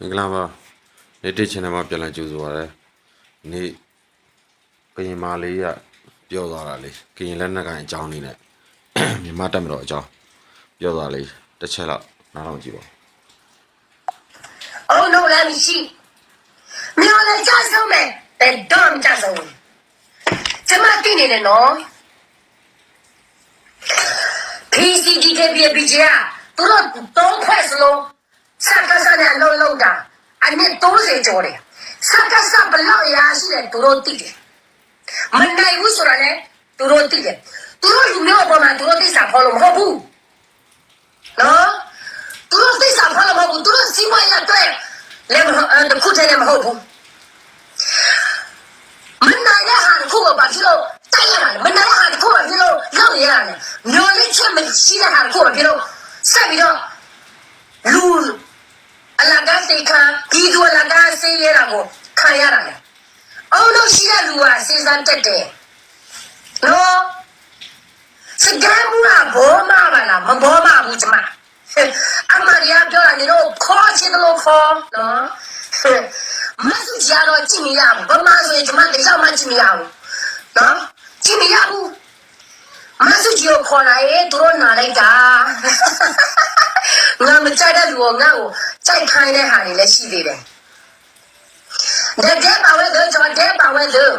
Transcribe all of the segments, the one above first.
မင်္ဂလာပါနေတစ် channel မှာပြန်လာကြိုဆိုပါရစေနေ့ကရင်မာလေးကပြောသွားတာလေကရင်လက်နက်ကိုင်အကြောင်းလေးနဲ့မြန်မာတက်မတော်အကြောင်းပြောသွားလေးတစ်ချက်တော့နားထောင်ကြည့်ပါဦးအုံလုံးလည်းမရှိမျောလည်းကြဆုံးမယ်ဘယ်တော့မှကြဆုံးဘူးကျမသိနေတယ်နော် PCDKP ပြည်ချာသူတို့တော့ခွဲစလုံး စက်ကစားနဲ့လုံးလုံးတာအနည်း30ကျော်တယ်စက်ကစားဘလောက်ရာရှိတယ်သူတို့သိတယ်မနိုင်ဘူးဆိုတာလည်းသူတို့သိတယ်သူတို့လူမျိုးပေါ်မှာသူတို့သိစာဖော်လို့မဟုတ်ဘူးနော်သူတို့သိစာဖော်လို့မဟုတ်ဘူးသူတို့စီမံရတဲ့လည်းမဟုတ်အဲတစ်ခုတည်းလည်းမဟုတ်ဘူးမနိုင်တဲ့ဟာတစ်ခုကိုဘာဖြစ်လို့တိုက်ရတာလဲမနိုင်တဲ့ဟာတစ်ခုကိုဘာဖြစ်လို့လောက်ရတာလဲမျိုးလေးချက်မရှိတဲ့ဟာတစ်ခုကိုဘာဖြစ်လို့ဆက်ပြီးတော့လူ အလကားစိတ်ခံဒီသူအလကားစေးရတာကိုခံရတာလေအောင်လို့ရှိတဲ့လူကစဉ်းစားတတ်တယ်နော်စကမ်းမှုကဘောမပါလားမဘောမဘူးကျမအမရီယာပြောတာနေတော့ခေါ်ချင်တယ်လို့ခေါ်နော်မဆုကြတော့ကြည့်မရဘူးဘာမှဆိုရင်ကျမတယောက်မှကြည့်မရဘူးနော်ကြည့်မရဘူးမဆုကြီးကိုခေါ်လာရင်သူတို့နာလိုက်တာ ငါမကြိုက်တဲ့လူကငါ့ကိုကြိုက်ခိုင်းတဲ့ဟာတွေလည်းရှိသေးတယ်တကယ်ပါဝဲတော့ကျွန်တော်တဲပါဝဲလို့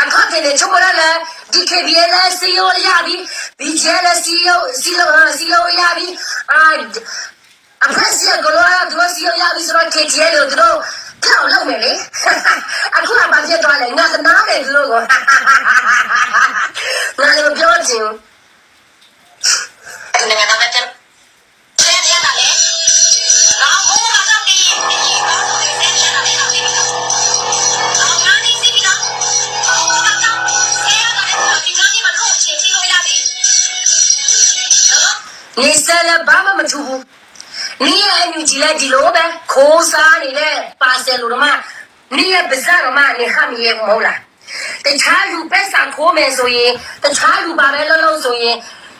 အခုတည်းကချိုးရလာဒီကေဘီလာစီယိုရပြီဘီဂျဲလာစီယိုစီယိုစီယိုရပြီအာအဖက်စီကလောရဒိုစီယိုရပြီဆိုတော့ကေဂျဲလို့တို့ပြောင်းလုံးမယ်လေအခုကဘာဖြစ်သွားလဲငါကနားတယ်လို့ကိုငါလည်းပြောချင်နေ နော်နေစက်လည်းဘာမှမထူဘူးနီးရဲ့အန်ယူဂျီလည်းဒီလိုပဲခိုးစားနေတဲ့ပါဆယ်လိုတော့မှနီးရဲ့ပါဇာတော့မှနေခမီရဲ့မဟုတ်လားတခြားလူပဲဆန်ခိုးမယ်ဆိုရင်တခြားလူပါပဲလုံးလုံးဆိုရင်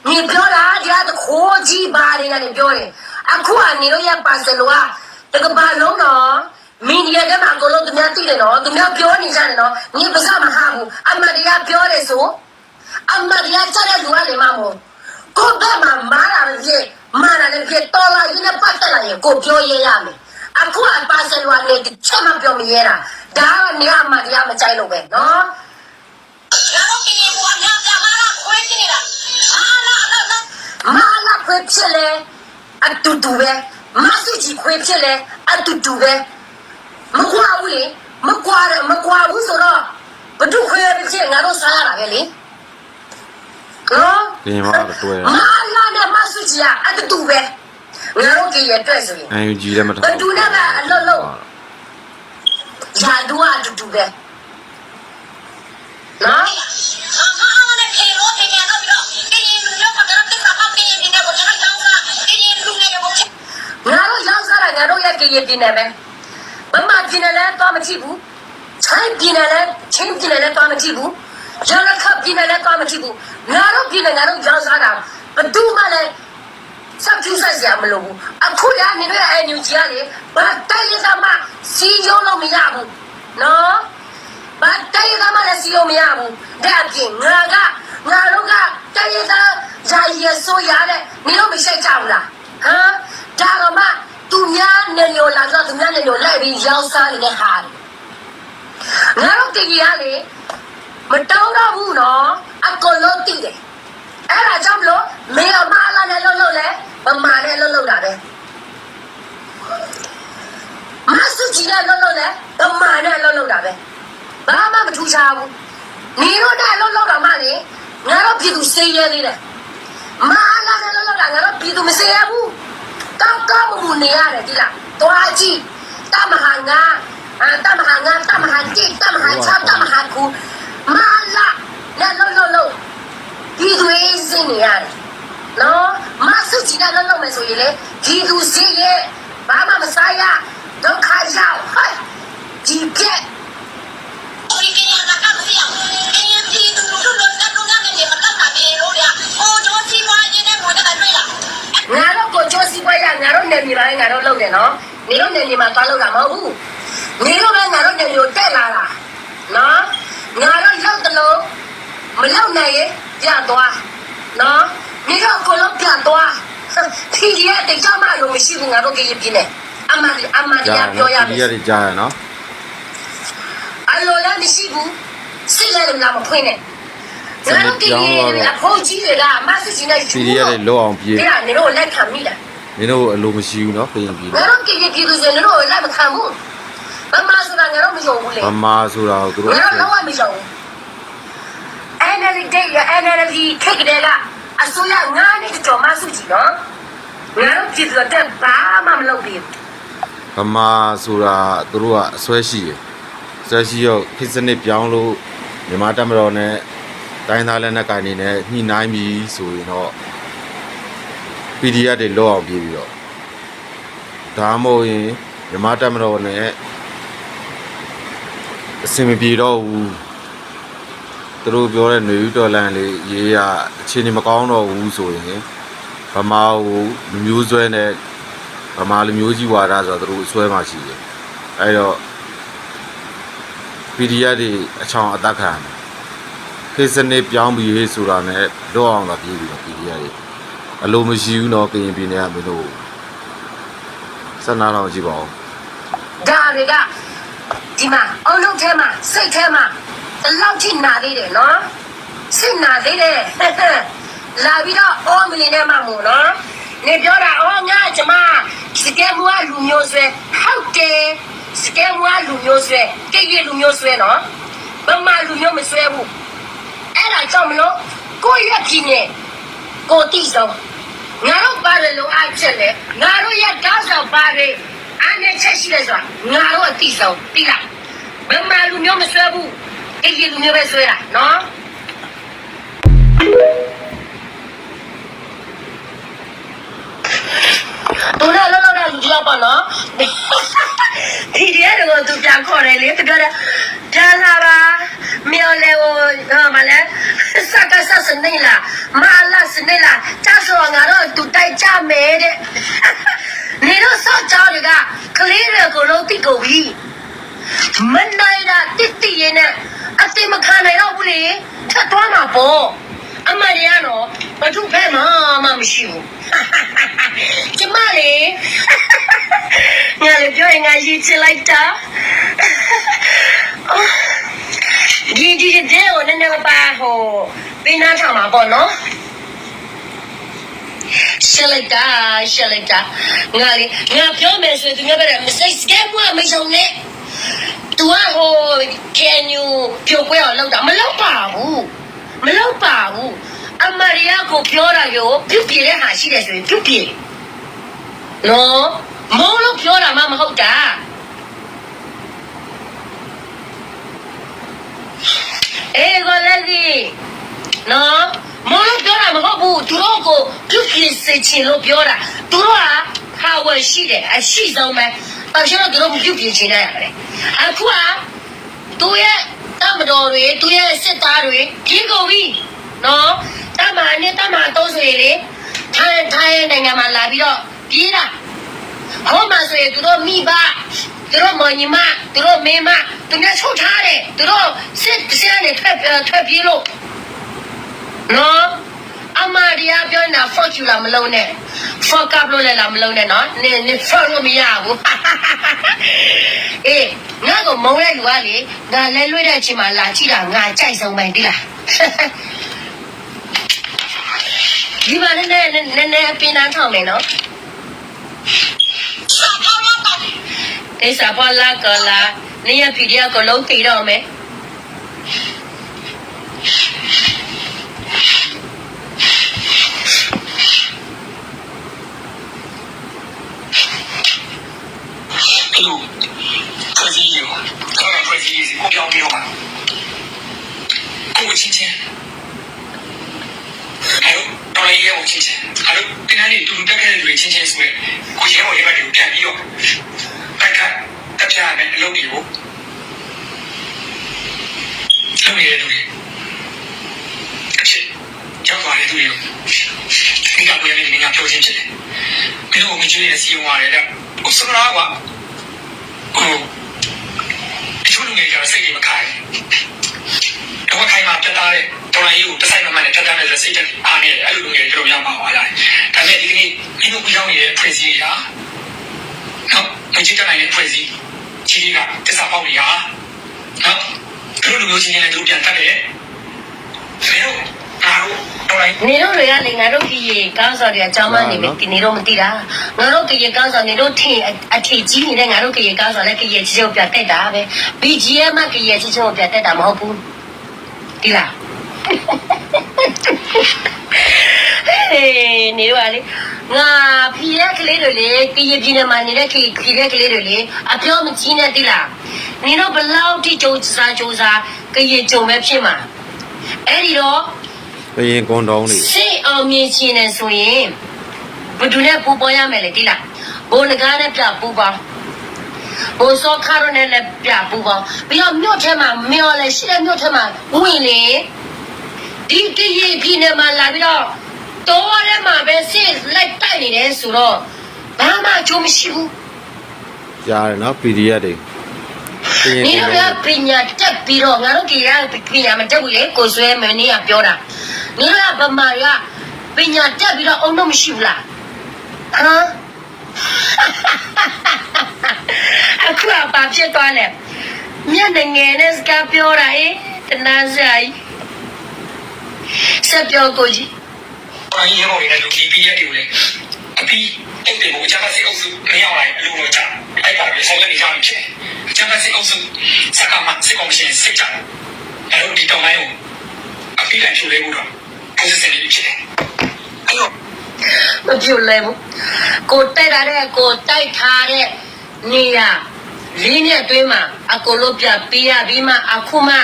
နေပြောတာဒီကခိုးကြီးပါနေတယ်ပြောတယ်အခုကနေတော့ရပါဆယ်လိုကတကဘာလုံးတော့မင်းဒီကမှာကိုလို့သူများသိတယ်နော်သူများပြောနေကြတယ်နော်ညီပါဇာမဟာဘူးအမတရားပြောတယ်ဆိုအမတရားကြတဲ့လူကလည်းမဟုတ် ကိုဘက်မှာမားတာပဲဖြစ်မားတာလည်းဖြစ်တော်လာရင်လည်းပတ်သက်လာရင်ကိုပြောရရမယ်အခုအပါဆယ်လွာနဲ့တစ်ချက်မှပြောမရတာဒါကနေအမှတရားမကြိုက်လို့ပဲနော်ငါတို့ကင်းဘွားများပြမာလာခွဲနေနေတာအာလာလာလာမာလာခွေဖြစ်လေအတူတူပဲမဆုကြီးခွေဖြစ်လေအတူတူပဲမကွာဘူးလေမကွာတယ်မကွာဘူးဆိုတော့ဘဒုခွေဖြစ်ငါတို့စားရတာပဲလေ နော်ကရင်မာတော့တွဲမာလာနဲ့မဆုကြီးကအတူတူပဲငါတို့ကြည့်ရတဲ့ဆိုရင်အန်ယူဂျီလည်းမထောက်ဘယ်သူနဲ့မှအလုပ်လုပ်ယာဒူအတူတူပဲနော်အာအာနဲ့ခေလို့ခေနေတော့ပြီးတော့ကင်းလူရောကတော့တက်တာပေါ့ကင်းနေတယ်ဘုရားကောင်းတာကင်းလူနေတယ်ဘုရားငါတို့ရောက်စားတာငါတို့ရဲ့ကြည်ရည်ပြည်နယ်ပဲမမပြည်နယ်လည်းတော့မကြည့်ဘူးချိုင်းပြည်နယ်လည်းချင်းပြည်နယ်လည်းတော့မကြည့်ဘူး ရလခပြည်နယ်လည်းတော့မကြည့်ဘူးငါတို့ပြည်နယ်ငါတို့ရောက်စားတာဘယ်သူမှလည်းစပ်ကျူးဆက်စရာမလိုဘူးအခုရနေတဲ့အန်ယူဂျီကလေဘာတိုက်ရသမားစီယုံလို့မရဘူးနော်ဘာတိုက်ရသားမလည်းစီလို့မရဘူးတဲ့အပြင်ငါကငါတို့ကတိုက်ရသားယာရည်ဆိုရတဲ့မင်းတို့မရှိကြဘူးလားဟမ်ဒါတော့မှသူများနေရောလာတော့သူများနေရောလိုက်ပြီးရောက်စားနေတဲ့ဟာတွေငါတို့တကြီးကလေ မတောင်းတော့ဘူးနော်အကုန်လုံးတည်တယ်အဲ့ဒါကြောင့်မလို့မင်းအမလာနဲ့လှုပ်လှုပ်လဲမမနဲ့လှုပ်လှုပ်တာပဲမဆုကြီးနဲ့လှုပ်လှုပ်လဲမမနဲ့လှုပ်လှုပ်တာပဲဘာမှမထူးခြားဘူးနေတော့တဲ့လောက်လောက်တော့မှလေငါတို့ပြည်သူစေးရဲသေးတယ်မာလာနဲ့လောက်လောက်တာငါတို့ပြည်သူမစေးရဘူးတောက်ကောက်မှုနေရတယ်ဒီလားတွားကြည့်တမဟာငါအာတမဟာငါတမဟာကြည့်တမဟာချတမဟာကူ မာလာနဲ့လောက်လောက်လောက်ပြည်သူအေးစင်းနေရတယ်နော်မဆုချီနဲ့လောက်လောက်မယ်ဆိုရင်လေပြည်သူစေးရဲဘာမှမစားရဒုက္ခရောက်ဟဲ့ဒီပြက်ဒီကနေ့ကကမပြောင်းကင်းဒီလူလူလူကလူကလည်းမတတ်တာပြေလို့ရဟိုတော့စီပွားရင်းနဲ့ဘုရားတွေ့လားငါတို့ကိုချိုးစီပွဲရငါတို့နေမြေပါလေငါတို့လုပ်တယ်နော်နေတို့နေမြေမှာသွားလုပ်တာမဟုတ်ဘူးနေတို့ကငါတို့နေမြေကိုတက်လာတာနော် ငါတို့ရောက်တယ်လို့မလောက်နိုင်ရင်ပြန်သွားနော်နေတို့ကိုလုံးပြန်သွားဖီရီရဲ့တိတ်ကြမလို့မရှိဘူးငါတို့ကရင်ပြင်းနေအမဒီအမဒီကြားကရပြောရနော်မဒီယ်ရည်ကြားရနော်အလိုလည်းမရှိဘူးစိတ်လည်းလာမဖွင့်နဲ့ငါတို့ကရင်အဖိုးကြီးတွေကမဆစ်ကြီးနဲ့ပီဒီရည်လောအောင်ပြေးဒီကနေတော့လက်ခံမိတာမင်းတို့အလိုမရှိဘူးနော်ကရင်ပြည်ငါတို့ကရင်ပြည်သူတွေတို့လက်မခံဘူး မမဆိုတာငါတို့မယုံဘူးလေဗမာဆိုတာကိုသူတို့ငါတို့တော့မယုံဘူး NLD တဲ့ NLD ထိတ်တယ်လားအစိုးရငါနဲ့ကြော်မဆုကြည့်နော်ငါတို့ပြည်သူတွေဘာမှမလုပ်ဘူးဗမာဆိုတာသူတို့ကအဆွဲရှိတယ်ဆွဲရှိရောခေတ်စနစ်ပြောင်းလို့မြန်မာတပ်မတော်နဲ့တိုင်းသားလက်နက်ကိုင်နေနဲ့ညှိနှိုင်းပြီးဆိုရင်တော့ PDF တွေလောအောင်ပြေးပြီးတော့ဒါမှမဟုတ်ရင်မြန်မာတပ်မတော်နဲ့ အစင်မပြေတော့ဘူးသူတို့ပြောတဲ့ຫນွေဥတော်လန်လေးရေးရအခြေအနေမကောင်းတော့ဘူးဆိုရင်ဗမာကိုလူမျိုးဆွဲနဲ့ဗမာလူမျိုးကြီးဝါဒဆိုတော့သူတို့ဆွဲမှရှိတယ်အဲတော့ PDF တွေအချောင်အသက်ခံတယ်ခေတ်စနစ်ပြောင်းပြီးရေးဆိုတာနဲ့လောအောင်လာပြေးပြီးတော့ PDF တွေအလိုမရှိဘူးတော့ကရင်ပြည်နယ်ကမင်းတို့ဆက်နာတော့ကြည့်ပါဦးဒါတွေက ဒီမှာအုံလုံးထဲမှာစိတ်ထဲမှာဒီလောက်ထိနာသေးတယ်နော်စိတ်နာသေးတယ်လာပြီးတော့အော်မလင်းနဲ့မှမို့နော်နေပြောတာအော်ငါကျမစကဲမွားလူမျိုးဆွဲဟုတ်တယ်စကဲမွားလူမျိုးဆွဲကြည့်ရလူမျိုးဆွဲနော်ဘမလူမျိုးမဆွဲဘူးအဲ့ဒါကြောင့်မလို့ကိုယ့်ရဲ့ပြည်နယ်ကိုတိဆုံးငါတို့ပါတယ်လို့အားချက်လေငါတို့ရဲ့တောင်းဆောင်ပါတယ် အားနဲ့ချက်ရှိလဲဆိုတာငါတို့အတိဆုံးတိလားဘမလူမျိုးမဆွဲဘူးကြည့်ရလူမျိုးပဲဆွဲတာနော်သူလည်းလောလောတဲ့လူကြီးပေါ့နော်ဒီတည်းကတော့သူပြန်ခေါ်တယ်လေတကယ် ပြန်လာပါမြော်လေဟိုမလဲစကဆစနေလာမလာစနေလာတာဆိုငါတော့သူတိုက်ကြမယ်တဲ့နေတော့စောကြောင်းတွေကကလေးတွေကိုလုံးတိကုန်ပြီမနိုင်တာတိတိရင်နဲ့အတိမခံနိုင်တော့ဘူးလေထပ်သွားမှာပေါ့အမရရတော့ဘသူဖဲမှမမရှိဘူးကျမလေးငါလည်းပြောရင်ငါရေးချလိုက်တာ ဒီဒီဒီတဲ့ကိုနည်းနည်းပါဟိုပေးနာထားမှာပေါ့နော်ရှက်လိုက်တာရှက်လိုက်တာငါလေငါပြောမယ်ဆိုရင်သူများပဲမစိတ်စကဲမွားမဆုံးနဲ့သူကဟို can you ပြုတ်ပွဲအောင်လုပ်တာမလုပ်ပါဘူးမလုပ်ပါဘူးအမရိယကိုပြောတာရောပြုတ်ပြတဲ့ဟာရှိတယ်ဆိုရင်ပြုတ်ပြနော်မုံလို့ပြောတာမှမဟုတ်တာ အေးကိုလည်းဒီနော်မုံလို့ပြောတာမဟုတ်ဘူးသူတို့ကိုပြုတ်ပြစေချင်လို့ပြောတာသူတို့ကခါဝယ်ရှိတယ်အရှိဆုံးပဲအရှင်တို့သူတို့ပြုတ်ပြချင်တယ်အခုကသူရဲ့တမတော်တွေသူရဲ့စစ်သားတွေကြီးကုန်ပြီနော်တမန်နဲ့တမန်သုံးဆွေတွေထိုင်းထိုင်းနိုင်ငံမှာလာပြီးတော့ပြေးတာဟောမှာဆိုရင်သူတို့မိဘ သူတို့မောင်ညီမသူတို့မေမသူများချုပ်ထားတယ်သူတို့စစ်စစ်နဲ့ထွက်ထွက်ပြေးလို့နော်အမရီယာပြောနေတာ fuck you လာမလုံးနဲ့ fuck up လို့လည်းလာမလုံးနဲ့နော်နင်နင် fuck လို့မရဘူးအေးငါကမုံရဲ့လူကလေငါလဲလွှဲတဲ့အချိန်မှာလာကြည့်တာငါကြိုက်ဆုံးပဲဒီလားဒီမှာနည်းနည်းနည်းနည်းပင်နှန်းထောင်မယ်နော် ဒေသဘလကလာနေရဖီဒီယကလုံးတည်တော့မယ် င်းတို့မကြည့်ရစီရင်သွားတယ်တဲ့ဟိုစကားကွာဟိုဒီလိုငယ်ကြစိတ်ကြီးမခိုင်းတော့ခိုင်းမှာတက်တာတဲ့တော်လိုင်းကိုတစ်ဆိုင်မှနဲ့တက်တာနဲ့စိတ်တက်အားနေတယ်အဲ့လိုငယ်ကြောင်ရမှာပါလားဒါပေမဲ့ဒီကနေ့မင်းတို့ပြောင်းနေတဲ့ဖွဲ့စည်းရာနော်မကြည့်တဲ့နိုင်တဲ့ဖွဲ့စည်းကြီးကတစ္ဆာပေါက်နေဟာနော်သူတို့လူမျိုးချင်းနဲ့သူပြန်တက်တယ်မင်းတို့အားတို့တော်လိုင်း နေတို့တွေကလေငါတို့ကြီးရေကောင်းစော်တွေအကြောင်းမနေပြီနေတို့မသိတာငါတို့ကြီးရေကောင်းစော်နေတို့ထင်အထည်ကြီးနေတဲ့ငါတို့ကြီးရေကောင်းစော်လည်းကြီးရေချစ်ချုပ်ပြတက်တာပဲ BGM ကကြီးရေချစ်ချုပ်ပြတက်တာမဟုတ်ဘူးဒီလားဟေးနေတို့ကလေငါဖီရက်ကလေးတွေလေကြီးရေပြင်းနေမှာနေတဲ့ခီခီရက်ကလေးတွေလေအပြောမကြီးနဲ့ဒီလားနေတို့ဘလောက်ထိကြိုးစားကြိုးစားကြီးရေကြုံမဲ့ဖြစ်မှာအဲ့ဒီတော့ ကရင်ကွန်တောင်းနေစိတ်အောင်မြင်ခြင်းနဲ့ဆိုရင်ဘယ်သူနဲ့ပူပေါ်ရမယ်လေတိလားဘိုးငကားနဲ့ပြပူပါဘိုးစောခါရနဲ့လည်းပြပူပါပြီးတော့မြို့ထဲမှာမျောလဲရှိတဲ့မြို့ထဲမှာဝင်လေဒီတရီပြည်နယ်မှာလာပြီးတော့တော်ရဲမှာပဲစစ်လိုက်တိုက်နေတယ်ဆိုတော့ဘာမှအကျိုးမရှိဘူးကြားတယ်နော် PDF တွေကရင် နေကွန်တော့တောင်းပညာတက်ပြီးတော့ငါတို့ကြီးရပညာမတက်ဘူးလေကိုဆွဲမင်းကပြောတာနေတော့ဗမာရပညာတက်ပြီးတော့အုံတော့မရှိဘူးလားဟမ်အခုအပါဖြစ်သွားတယ်မျက်နှာငယ်နဲ့စကားပြောတာအေးတနာစရာကြီးဆက်ပြောကိုကြီးဘာကြီးရောနေတဲ့လူကြီးပြည့်ရတယ်လေအပီး တုတ်တယ်ကိုအချမ်းစီအုပ်စုမရောက်လိုက်အလိုလိုချအဲ့ပါပဲဆောင်းနေကြပြီချင်းအချမ်းစီအုပ်စုစကားမှစစ်ကောင်ရှင်စစ်ကြတယ်အဲ့လိုဒီတောင်းတိုင်းကိုအပီးလိုက်ဖြိုလဲဖို့တော့ position လေးဖြစ်တယ်အဲ့တော့မပြုတ်လဲဘူးကိုတိုက်တာတဲ့ကိုတိုက်ထားတဲ့နေရလေးနဲ့အတွင်းမှာအကိုလို့ပြပေးရပြီးမှအခုမှ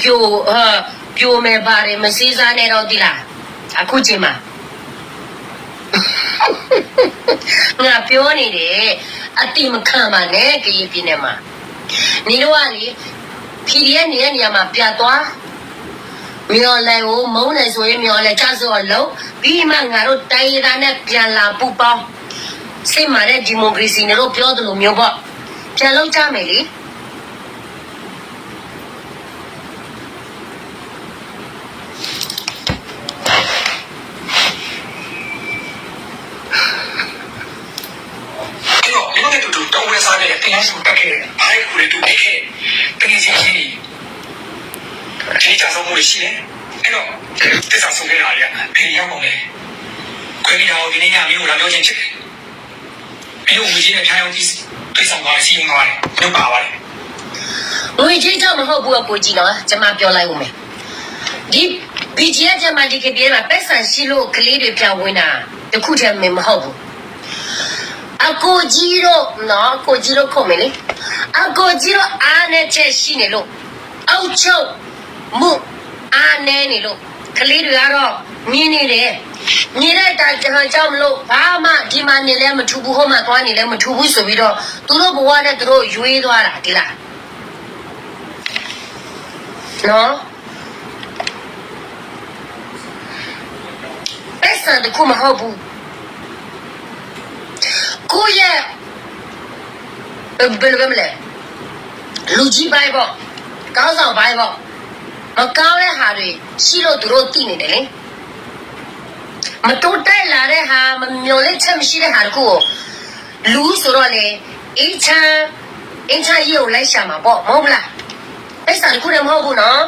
ပြိုဟာပြိုမယ်ပါတယ်မစည်းစားနဲ့တော့ဒီလားအခုချိန်မှာ ငါပြောနေတယ်အတိမခံပါနဲ့ကြည်ပြင်းနေမှာနေတော့ကလေဖြီရဲ့နေတဲ့နေရာမှာပြတ်သွားမျောလဲကိုမုန်းလဲဆိုရင်မျောလဲကြဆိုတော့လုံးပြီးမှငါတို့တိုင်းရသားနဲ့ပြန်လာပူပေါင်းစိတ်မာတဲ့ဒီမိုကရေစီနဲ့တော့ပြောသလိုမျိုးပေါ့ပြန်လုံးကြမယ်လေ အဲ့တော့ဒီလိုတူတူတောင်းဝဲစားတဲ့တရားစုတက်ခဲ့အားရကိုလည်းတူခဲ့ခဲ့တကယ်ချင်းချင်းဒီကြဆုံးမှုရှိတယ်အဲ့တော့တစ္ဆာဆုံးခဲ့တာလေဘယ်ရောက်မလဲခွေးတော်ဒီနေ့ညမျိုးလာပြောချင်းချစ်တယ်အဲ့လိုငွေကြီးနဲ့ထိုင်အောင်ကြီးပြေဆောင်သွားစီရင်သွားတယ်လုပ်ပါပါတယ်ငွေချင်းတော့မဟုတ်ဘူးအကိုကြီးနော်ကျွန်မပြောလိုက်ဦးမယ်ဒီ BGF ကျမဒီကပြေးမှာပတ်စံရှိလို့ကလေးတွေပြန်ဝင်တာတခုတည်းမမဟုတ်ဘူး အကိုကြီးတို့နော်အကိုကြီးတို့ခုံမယ်လေအကိုကြီးတို့အားနဲ့ချက်ရှိနေလို့အောက်ချုပ်မှုအားနေနေလို့ကလေးတွေကတော့မြင်နေတယ်မြင်တဲ့တိုင်ကျွန်တော်ကြောက်မလို့ဘာမှဒီမှာနေလဲမထူဘူးဟိုမှာသွားနေလဲမထူဘူးဆိုပြီးတော့သူတို့ဘဝနဲ့သူတို့ရွေးသွားတာဒီလားနော်ပတ်စံတခုမဟုတ်ဘူး ကိုရဲ့ဘယ်လိုပဲမလဲလူကြီးပိုင်းပေါ့ကောင်းဆောင်ပိုင်းပေါ့မကောင်းတဲ့ဟာတွေရှိလို့သူတို့သိနေတယ်လေမတိုးတက်လာတဲ့ဟာမမျော်လင့်ချက်မရှိတဲ့ဟာတခုကိုလူဆိုတော့လေအင်းချမ်းအင်းချမ်းကြီးကိုလိုက်ရှာမှာပေါ့မဟုတ်ဘူးလားပိဿာတခုလည်းမဟုတ်ဘူးနော်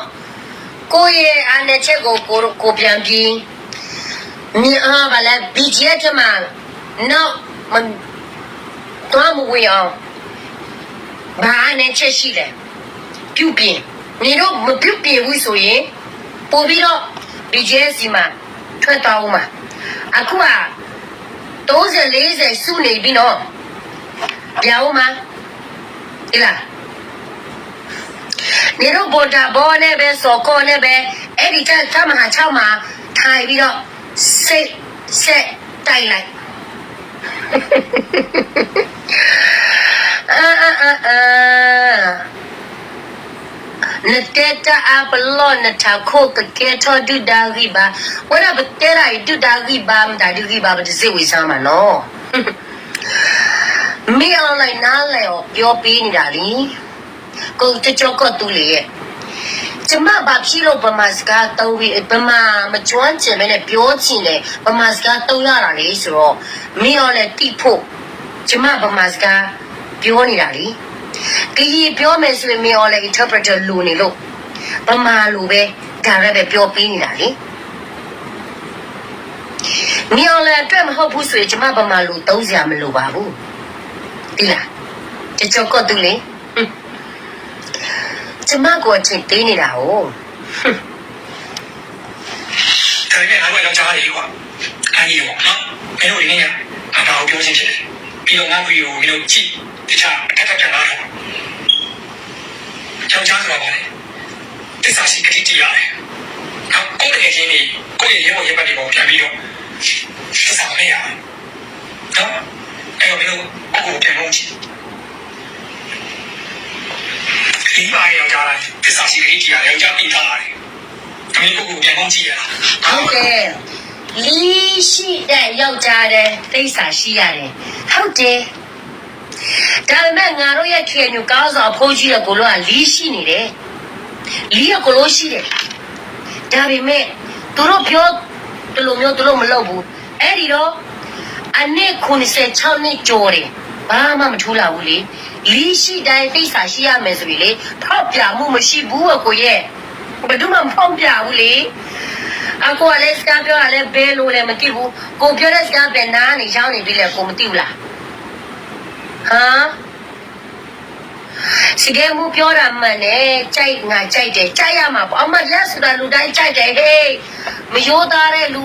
ကိုယ့်ရဲ့အားနဲ့ချက်ကိုကိုကိုပြန်ပြီးမြင်အားပါလဲ BGF ထမနော က်မတော့မဝင်အောင်ဘာနဲ့ချက်ရှိလဲပြုတ်ပြင်းနေတော့မပြုတ်ပြင်းဘူးဆိုရင်ပို့ပြီးတော့ BGF စီမှာထွက်သွားဦးမှာအခုက30 40စုနေပြီနော်ပြောင်းဦးမှာဒီလားနေတော့ဘောတာဘောနဲ့ပဲစော်ကောနဲ့ပဲအဲ့ဒီကကမဟာ6မှာထိုင်ပြီးတော့စိတ်ဆက်တိုက်လိုက် အာအာအာအာနတက်တာ a belon na ta ko ka ke to du da ri ba wala ba te ra du da ri ba ma da du ri ba ba de se wi sa ma no မင်းအလိုက်နားလဲရောပြောပေးနေတာလीကိုတကြောကတူလေရဲ့ ကျမဘာဖြစ်လို့ဗမာစကားတုံးပြီးဗမာမကျွမ်းကျင်မဲနဲ့ပြောချင်တယ်ဗမာစကားတုံးရတာလေဆိုတော့မင်းရောလည်းတိဖို့ကျမဗမာစကားပြောနေတာလीကကြီးပြောမယ်ဆိုရင်မင်းရောလည်း interpreter လိုနေလို့ဗမာလိုပဲဒါလည်းပဲပြောပေးနေတာလीမင်းရောလည်းအတွက်မဟုတ်ဘူးဆိုရင်ကျမဗမာလိုတုံးစရာမလိုပါဘူးဒီလားကြကြောကတူလေဟွန်း ကျမကိုအချင်းပေးနေတာ哦ဒါပေမဲ့ငါတို့ယောက်ျားလေးကွာအန်ကြီးပေါ့နော်မင်းတို့ဒီနေ့ကအတားကိုပြောချင်းဖြစ်တယ်ပြီးတော့ငါဗီဒီယိုကိုမင်းတို့ကြည့်တခြားအထက်ထပ်ထပ်လာတယ်ယောက်ျားဆိုတာပါလေတစ္ဆာရှိကတိတရားတယ်နော်ကိုယ်တကယ်ချင်းနေကိုယ့်ရဲ့ရေပေါ်ရေပတ်တွေပေါ်ပြန်ပြီးတော့တစ္ဆာမရဘူးနော်အဲ့တော့မင်းတို့ကိုယ့်ကိုယ်ပြန်လို့ကြည့် ဒီမှာယောက်ျားလိုက်တစ္ဆာရှိကတိတရားယောက်ျားပြီးသားတယ်မင်းကိုယ့်ကိုယ်ပြန်လို့ကြည့်ရတာဟုတ်တယ်လီရှိတဲ့ယောက်ျားတဲ့တိစ္ဆာရှိရတယ်ဟုတ်တယ်ဒါပေမဲ့ငါတို့ရဲ့ခေညူကောင်းဆောင်ဖိုးကြီးရဲ့ကိုလိုကလီရှိနေတယ်လီရဲ့ကိုလိုရှိတယ်ဒါပေမဲ့သူတို့ပြောတလူမျိုးသူတို့မလုပ်ဘူးအဲ့ဒီတော့အနည်း96နှစ်ကျော်တယ် ဘာမှမထူးလာဘူးလေလီရှိတိုင်းတိစ္ဆာရှိရမယ်ဆိုပြီးလေဖောက်ပြမှုမရှိဘူးအကိုရဲ့ဘယ်သူမှမဖောက်ပြဘူးလေအကိုကလည်းစကားပြောရလဲဘဲလို့လည်းမသိဘူးကိုပြောတဲ့စကားပဲနားနေချောင်းနေပြီလေကိုမသိဘူးလားဟမ်စီကဲမှုပြောတာမှန်တယ်ကြိုက်ငါကြိုက်တယ်ကြိုက်ရမှာပေါ့အမလက်ဆိုတာလူတိုင်းကြိုက်တယ်ဟေးမယိုးသားတဲ့လူ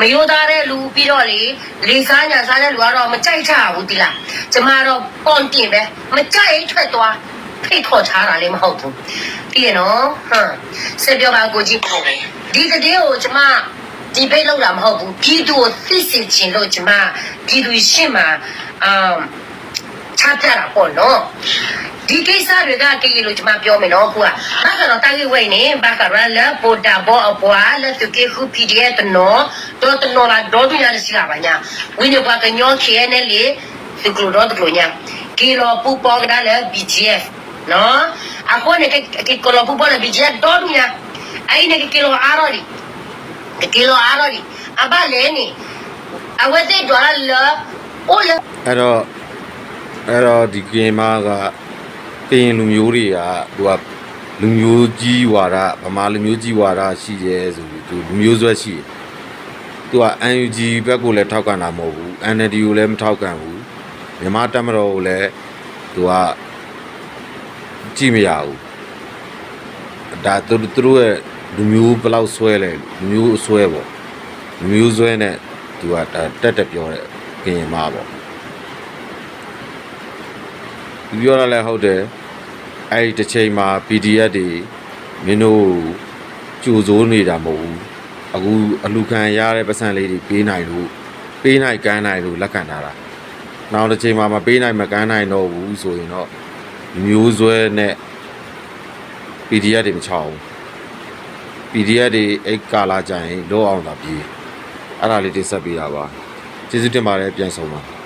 မယိုးသားတဲ့လူပြီးတော့လေလေစားညာစားတဲ့လူကတော့မကြိုက်ချဘူးဒီလားကျမတော့ပွန်တင်ပဲမကြိုက်ရင်ထွက်သွားဖိတ်ခေါ်ထားတာလည်းမဟုတ်ဘူးပြီးရနော်ဟမ်ဆက်ပြောပါကိုကြီးဟုတ်ပြီဒီကတိကိုကျမဒီဘိတ်လောက်တာမဟုတ်ဘူးပြည်သူကိုသိစေချင်လို့ကျမပြည်သူရှင်းမှာအမ် ချပြတာပေါ့နော်ဒီကိစ္စတွေကကြည့်လို့ကျမပြောမယ်နော်ကွာဘာကတော့တာကြီးဝိနေဘာကရလာပိုတာဘောအပွားလက်တကေခု PDF နော်တော့တနော်လာတော့တူရစီလာပါညာဝင်းရပါကညောခဲနေလေသူကလို့တော့တူညာကီလိုပူပေါ်ကလည်း BGF နော်အခုနေကကလိုပူပေါ်လည်း BGF တော့တူညာအဲ့ဒီကီလိုအားတော့ဒီကီလိုအားတော့ဒီအဘလည်းနေအဝတ်တဲ့တော်လာအိုးလေအဲ့တော့ အဲ့တော့ဒီကင်မာကကရင်လူမျိုးတွေကသူကလူမျိုးကြီးဝါဒဗမာလူမျိုးကြီးဝါဒရှိရဲဆိုပြီးသူလူမျိုးဆွဲရှိတယ်သူက UNG ဘက်ကိုလည်းထောက်ကန်တာမဟုတ်ဘူး NLD ကိုလည်းမထောက်ကန်ဘူးမြန်မာတပ်မတော်ကိုလည်းသူကကြည့်မရဘူးဒါသူသူတို့ရဲ့လူမျိုးဘယ်လောက်ဆွဲလဲလူမျိုးအဆွဲပေါ့လူမျိုးဆွဲနဲ့သူကဒါတက်တက်ပြောတဲ့ကရင်မာပေါ့ သူပြောရလဲဟုတ်တယ်အဲ့ဒီတစ်ချိန်မှာ PDF တွေမင်းတို့ကြိုစိုးနေတာမဟုတ်ဘူးအခုအလူခံရတဲ့ပတ်စံလေးတွေပေးနိုင်လို့ပေးနိုင်ကမ်းနိုင်လို့လက်ခံထားတာနောက်တစ်ချိန်မှာမပေးနိုင်မကမ်းနိုင်တော့ဘူးဆိုရင်တော့မျိုးဆွဲနဲ့ PDF တွေမချအောင် PDF တွေအိတ်ကာလာကြရင်လောအောင်တာပြေးအဲ့ဒါလေးတင်ဆက်ပေးတာပါကျေးဇူးတင်ပါတယ်ပြန်ဆုံးပါ